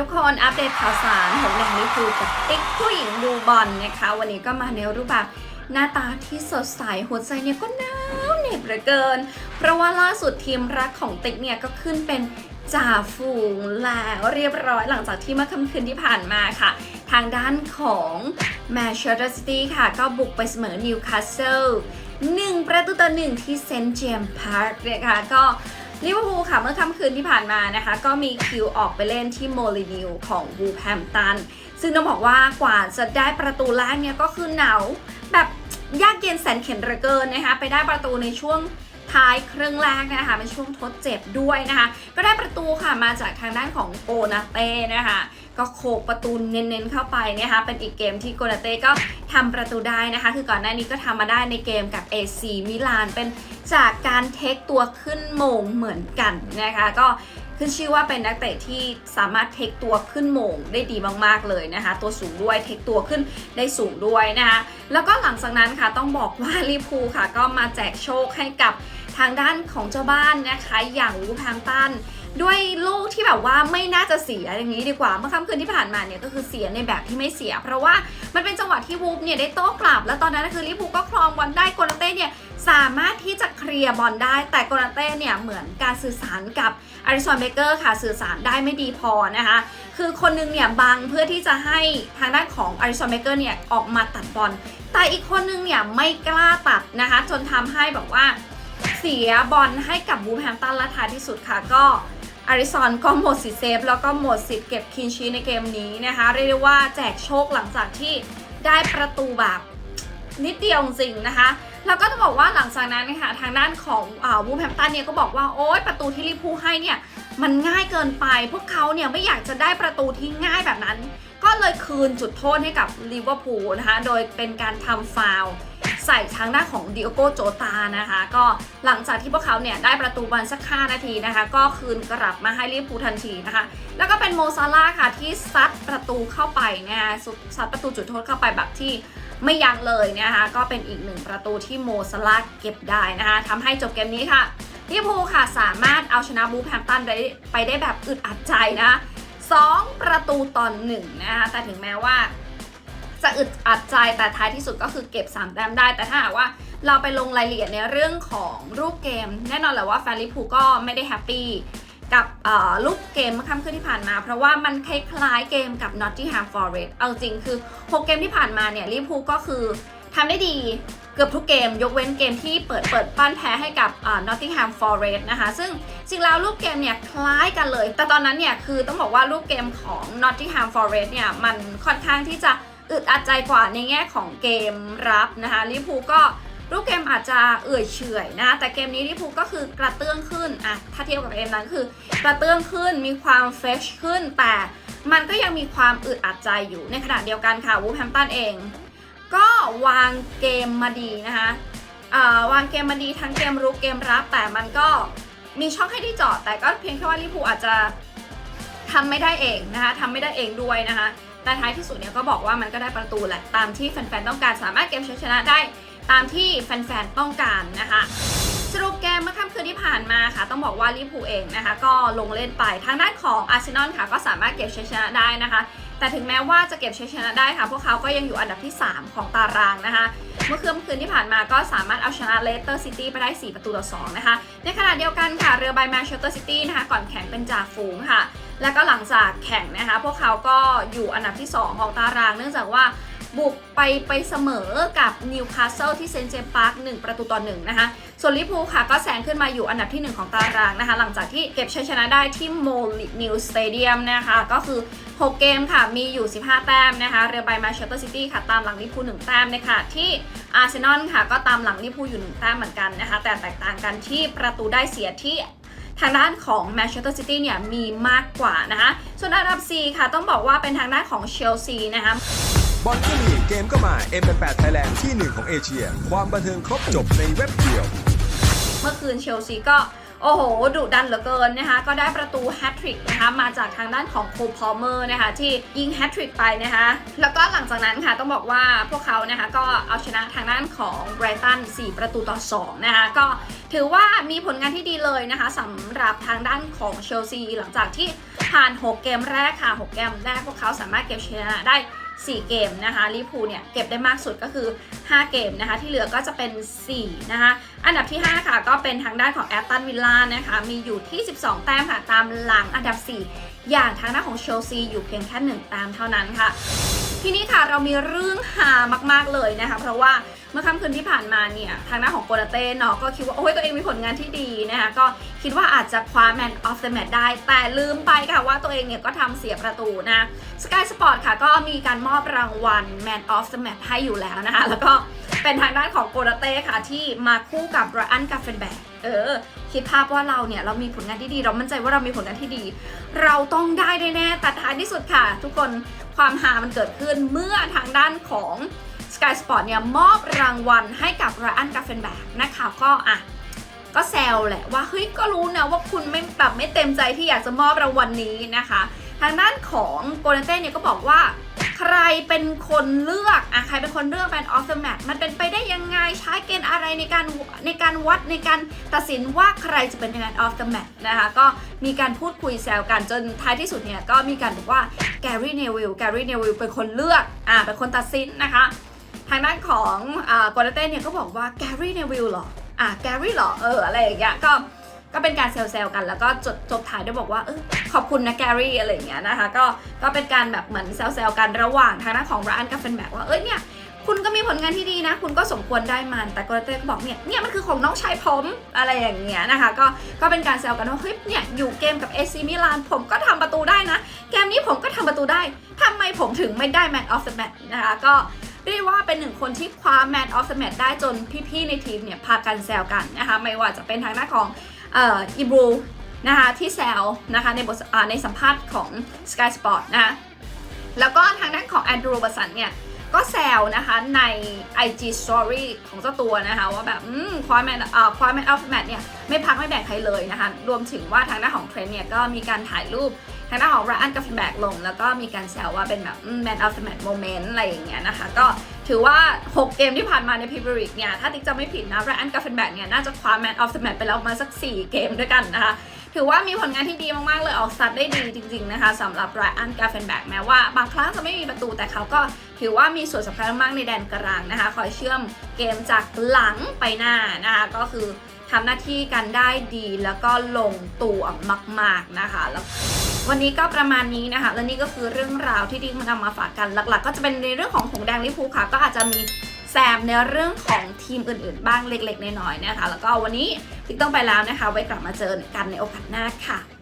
ทุกคนอัปเดตข่าวสารของแดงลิฟูลกับติ๊กผู้หญิงดูบอลนะคะ วันนี้ก็มาในรูปแบบหน้าตาที่สดใสหัวใจเนี่ยก็หนาวเหน็บเหลือเกิน เพราะว่าล่าสุดทีมรักของติ๊กเนี่ยก็ขึ้นเป็นจ่าฝูงแล้วเรียบร้อยหลังจากที่เมื่อค่ำคืนที่ผ่านมาค่ะ ทางด้านของแมนเชสเตอร์ซิตี้ค่ะ ก็บุกไปเสมอนิวคาสเซิลหนึ่งประตูต่อหนึ่งที่เซนต์เจมส์พาร์คนะคะก็ ลิเวอร์พูลค่ะเมื่อค่ำคืนที่ผ่านมานะคะ ก็มีคิวออกไปเล่นที่โมลินิวของวูแฮมตัน ซึ่งต้องบอกว่ากว่าจะได้ประตูแรกเนี่ยก็คือหนาวแบบยากเย็นแสนเข็นระเกินนะคะ ไปได้ประตูในช่วงท้ายครึ่งแรกนะคะเป็นช่วงทดเจ็บด้วยนะคะ ก็ได้ประตูค่ะมาจากทางด้านของโกนาเต้นะคะ ก็โขกประตูเน้นๆเข้าไปนะคะเป็นอีกเกมที่โกนาเต้ก็ทำประตูได้นะคะ คือก่อนหน้านี้ก็ทำมาได้ในเกมกับ AC มิลานเป็นจากการเทคตัวขึ้นโมงเหมือนกันนะคะก็ขึ้นชื่อว่าเป็นนักเตะที่สามารถเทคตัวขึ้นโมงได้ดีมากๆเลยนะคะ ตัวสูงด้วยเทคตัวขึ้นได้สูงด้วยนะคะแล้วก็หลังจากนั้นค่ะต้องบอกว่าลิพูค่ะ ก็มาแจกโชคให้กับทางด้านของเจ้าบ้านนะคะ อย่างวูแฮมตัน ด้วยลูกที่แบบว่าไม่น่าจะเสียอย่างนี้ดีกว่า เมื่อค่ำคืนที่ผ่านมาเนี่ยก็คือเสียในแบบที่ไม่เสีย เพราะว่ามันเป็นจังหวะที่วูฟเนี่ยได้โต้กลับ แล้วตอนนั้นคือลิเวอร์พูก็ครองบอลได้โกนาเต้เนี่ยสามารถที่จะเคลียร์บอลได้ แต่โกนาเต้เนี่ยเหมือนการสื่อสารกับอาริสันเบเกอร์ค่ะสื่อสารได้ไม่ดีพอนะคะคือคนนึงเนี่ยบังเพื่อที่จะให้ทางด้านของอาริสันเบเกอร์เนี่ยออกมาตัดบอลแต่อีกคนนึงเนี่ยไม่กล้าตัดนะคะจนทำให้แบบว่าเสียบอลให้กับบูแฮมตันและท้ายที่สุดค่ะก็ อาริซอนก็หมดสิทธิ์เซฟ แล้วก็หมดสิทธิ์เก็บคินชีในเกมนี้นะคะ เรียกได้ว่าแจกโชคหลังจากที่ได้ประตูแบบนิดเดียวจริงนะคะ แล้วก็จะบอกว่าหลังจากนั้นนะคะทางด้านของวูแฮมตันเนี่ยก็บอกว่าโอ๊ยประตูที่ลิพูให้เนี่ยมันง่ายเกินไป พวกเขาเนี่ยไม่อยากจะได้ประตูที่ง่ายแบบนั้น ก็เลยคืนจุดโทษให้กับลิเวอร์พูลนะคะ โดยเป็นการทำฟาวล์ ใส่ทางด้าของดิโอโกโจตานะคะ ก็หลังจากที่พวกเขาเนี่ยได้ประตูบอลสัก 5 นาทีนะคะ ก็คืนกลับมาให้ลิเวอร์พูลทันทีนะคะ แล้วก็เป็นโมซาลาค่ะที่ซัดประตูเข้าไปนะคะซัดประตูจุดโทษเข้าไปแบบที่ไม่ยั้งเลยนะคะ ก็เป็นอีกหนึ่งประตูที่โมซาลาเก็บได้นะคะทำให้จบเกมนี้ค่ะลิเวอร์พูลค่ะสามารถเอาชนะบูแฮมตันได้ไปได้แบบอึดอัดใจนะสองประตูต่อหนึ่งนะคะแต่ถึงแม้ว่า จะอึดอัดใจแต่ท้ายที่สุดก็คือเก็บ3แต้มได้ แต่ถ้าหากว่าเราไปลงรายละเอียดในเรื่องของรูปเกม แน่นอนแหละว่าแฟนลิพูก็ไม่ได้แฮปปี้กับรูปเกมเมื่อค่ำคืนที่ผ่านมา เพราะว่ามันคล้ายๆเกมกับ Nottingham Forest เอาจริงคือ 6 เกมที่ผ่านมาเนี่ยลิพูก็คือทำได้ดีเกือบทุกเกม ยกเว้นเกมที่เปิดเปิดปั้นแพ้ให้กับ Nottingham Forest นะคะ ซึ่งจริงแล้วรูปเกมเนี่ยคล้ายกันเลย แต่ตอนนั้นเนี่ยคือต้องบอกว่ารูปเกมของ Nottingham Forest เนี่ยมันค่อนข้างที่จะ อึดอัดใจกว่าในแง่ของเกมรับนะคะลิพูก็รูปเกมอาจจะเอื่อยเฉอยนะ แต่เกมนี้ลิพูก็คือกระเตื้องขึ้นอะถ้าเทียบกับเกมนั้นคือกระเตื้องขึ้นมีความเฟชขึ้น แต่มันก็ยังมีความอึดอัดใจอยู่ในขณะเดียวกันค่ะวูแฮมตันเอง ก็วางเกมมาดีนะคะวางเกมมาดีทั้งเกมรุกเกมรับ แต่มันก็มีช่องให้ที่เจาะแต่ก็เพียงแค่ว่าลิพูอาจจะทำไม่ได้เองนะคะทำไม่ได้เองด้วยนะคะ แต่ท้ายที่สุดเนี่ยก็บอกว่ามันก็ได้ประตูแหละตามที่แฟนๆต้องการสามารถเก็บชัยชนะได้ตามที่แฟนๆต้องการนะคะสรุปเกมเมื่อค่ำคืนที่ผ่านมาค่ะ ต้องบอกว่าลิเวอร์พูลเองนะคะ ก็ลงเล่นไปทางด้านของอาร์เซนอลค่ะ ก็สามารถเก็บชัยชนะได้นะคะ แต่ถึงแม้ว่าจะเก็บชัยชนะได้ค่ะ พวกเขาก็ยังอยู่อันดับที่ 3 ของตารางนะคะ เมื่อคืนคืนที่ผ่านมาก็สามารถเอาชนะเลสเตอร์ซิตี้ไปได้ 4 ประตูต่อ 2 นะคะ ในขณะเดียวกันค่ะเรือใบแมนเชสเตอร์ซิตี้นะคะก่อนแข่งเป็นจ่าฝูงค่ะ แล้วก็หลังจากแข่งนะคะ พวกเขาก็อยู่อันดับที่ 2 ของตาราง เนื่องจากว่าบุกไปไปเสมอกับนิวคาสเซิลที่เซนต์เจมส์พาร์ค1ประตูต่อ1นะคะ ส่วนลิเวอร์พูค่ะก็แซงขึ้นมาอยู่อันดับที่ 1 ของตารางนะคะ หลังจากที่เก็บชัยชนะได้ที่โมลินิวสเตเดียมนะคะ ก็คือ 6 เกมค่ะ มีอยู่ 15 แต้มนะคะ เรือใบมาเชสเตอร์ซิตี้ค่ะ ตามหลังลิเวอร์พู1แต้มนะคะที่อาร์เซนอลค่ะก็ตามหลังลิเวอร์พูลอยู่ 1 แต้มเหมือนกันนะคะ แต่แตกต่างกันที่ประตูได้เสียที่ ทางด้านของแมนเชสเตอร์ซิตี้เนี่ยมีมากกว่านะคะส่วนอันดับ 4 ค่ะ ต้องบอกว่าเป็นทางด้านของเชลซีนะคะบอลก็มีเกมก็มา M88 Thailand ที่หนึ่งของเอเชีย ความบันเทิงครบจบในเว็บเดียว เมื่อคืนเชลซีก็ โอ้โหดุดันเหลือเกินนะคะ ก็ได้ประตูแฮตทริกนะคะมาจากทางด้านของโคพอเมอร์นะคะที่ยิงแฮตทริกไปนะคะ แล้วก็หลังจากนั้นค่ะต้องบอกว่าพวกเขานะคะก็เอาชนะทางด้านของไบรตัน4 ประตูต่อ2นะคะก็ถือว่ามีผลงานที่ดีเลยนะคะสำหรับทางด้านของเชลซีหลังจากที่ผ่าน 6 เกมแรกค่ะ 6 เกมแรกพวกเขาสามารถเก็บชนะได้ 4 เกมนะคะลิเวอร์พูเนี่ยเก็บได้มากสุดก็คือ 5 เกมนะคะที่เหลือก็จะเป็น 4 นะคะอันดับที่ 5 ค่ะก็เป็นทางด้านของแอตตันวิลล่านะคะมีอยู่ที่ 12 แต้มค่ะตามหลังอันดับ 4 อย่างทางด้านของเชลซีอยู่เพียงแค่1แต้มเท่านั้นค่ะ ที่นี้ค่ะเรามีเรื่องฮามาก ๆเลยนะคะ เพราะว่าเมื่อค่ำคืนที่ผ่านมาเนี่ยทางด้านของโกลาเต้เนาะก็คิดว่าโอ้ยตัวเองมีผลงานที่ดีนะคะก็คิดว่าอาจจะคว้า Man of the Match ได้ แต่ลืมไปค่ะว่าตัวเองเนี่ยก็ทำเสียประตูนะ Sky Sport ค่ะก็มีการมอบรางวัล Man of the Match ให้อยู่แล้วนะคะแล้วก็เป็นทางด้านของโกลาเต้ค่ะที่มาคู่กับรอันกาเฟนแบกเออ คิดภาพว่าเราเนี่ยเรามีผลงานที่ดี เรามั่นใจว่าเรามีผลงานที่ดี เราต้องได้แน่ๆแต่ท้ายที่สุดค่ะ ทุกคนความฮามันเกิดขึ้นเมื่อทางด้านของ Sky Sport เนี่ยมอบรางวัลให้กับรอันกาเฟนแบกนะคะก็อะก็แซวแหละว่าเฮ้ยก็รู้นะว่าคุณไม่แบบไม่เต็มใจที่อยากจะมอบรางวัลนี้นะคะ ทางด้านของโกลเต้เนี่ยก็บอกว่า รเป็นคนเลือกอะใครเป็นคนเลือกแมนออฟเดอะแมตมันเป็นไปได้ยังไงใช้เกณฑ์อะไรในการในการวัดในการตัดสินว่าใครจะเป็นแมนออฟเดอะแมตนะคะก็มีการพูดคุยแซวกันจนท้ายที่สุดเนี่ยก็มีการบอกว่าแกรี่เนวิลแกรี่เนวิลเป็นคนเลือกอะเป็นคนตัดสินนะคะ ทางด้านของอ่าโกลเต้เนี่ยก็บอกว่าแกรี่เนวิลเหรออะแกรี่เหรอเอออะไรอย่างเงี้ยก็ ก็เป็นการเซลๆกัน แล้วก็จดจบท้ายด้วยบอกว่าเออขอบคุณนะแกรี่อะไรอย่างเงี้ยนะคะ ก็ก็เป็นการแบบเหมือนเซลๆกันระหว่างทางด้านของรอันกับเฟนแบกว่าเอ้ยเนี่ยคุณก็มีผลงานที่ดีนะ คุณก็สมควรได้มัน แต่โกลเต้ก็บอกเนี่ย เนี่ยมันคือของน้องชายผมอะไรอย่างเงี้ยนะคะ ก็ก็เป็นการแซวกันว่าเฮ้ยเนี่ยอยู่เกมกับเอซีมิลานผมก็ทำประตูได้นะ เกมนี้ผมก็ทำประตูได้ทำไมผมถึงไม่ได้ Man of the Match นะคะ ก็เรียกว่าเป็นหนึ่งคนที่คว้า Man of the Match ได้จนพี่ๆในทีมเนี่ยพากันแซวกันนะคะ ไม่ว่าจะเป็นทางด้าของ เอ่ออิบรูนะคะที่แซวนะคะในบทในสัมภาษณ์ของ Sky Sport นะคะแล้วก็ทางด้านของแอนดรูบัสันเนี่ย ก็แซวนะคะใน IG Story ของเจ้าตัวนะคะว่าแบบคว้าแมนอ่าคว้าแมนออฟแมทเนี่ย ไม่พักไม่แบ่งใครเลยนะคะ รวมถึงว่าทางด้านของเทรนเนี่ยก็มีการถ่ายรูปทางด้านของรอันกับแบกลง แล้วก็มีการแซวว่าเป็นแบบแมนออฟแมทโมเมนต์อะไรอย่างเงี้ยนะคะ ก็ ถือว่า 6 เกมที่ผ่านมาในพรีเมียร์ลีกเนี่ย ถ้าติ๊กจะไม่ผิดนะรอันกับแบกเนี่ย น่าจะคว้าแมนออฟแมทไปแล้วมาสัก 4 เกมด้วยกันนะคะ ถือว่ามีผลงานที่ดีมาก ๆ เลยออกสตาร์ทได้ดีจริง ๆ นะคะสำหรับไรอันกาเฟนแบกแม้ว่าบางครั้งจะไม่มีประตูแต่เขาก็ถือว่ามีส่วนสำคัญมากในแดนกลางนะคะ คอยเชื่อมเกมจากหลังไปหน้านะคะก็คือทำหน้าที่กันได้ดีแล้วก็ลงตัวมาก ๆนะคะแล้ว วันนี้ก็ประมาณนี้นะคะ และนี่ก็คือเรื่องราวที่ดิ้งมานำมาฝากกันหลัก ๆ ก็จะเป็นในเรื่องของหงแดงลิฟูค่ะ ก็อาจจะมีแซมในเรื่องของทีมอื่นๆ บ้างเล็กๆน้อยๆนะคะ แล้วก็วันนี้ติ๊กต้องไปแล้วนะคะ ไว้กลับมาเจอกันในโอกาสหน้าค่ะ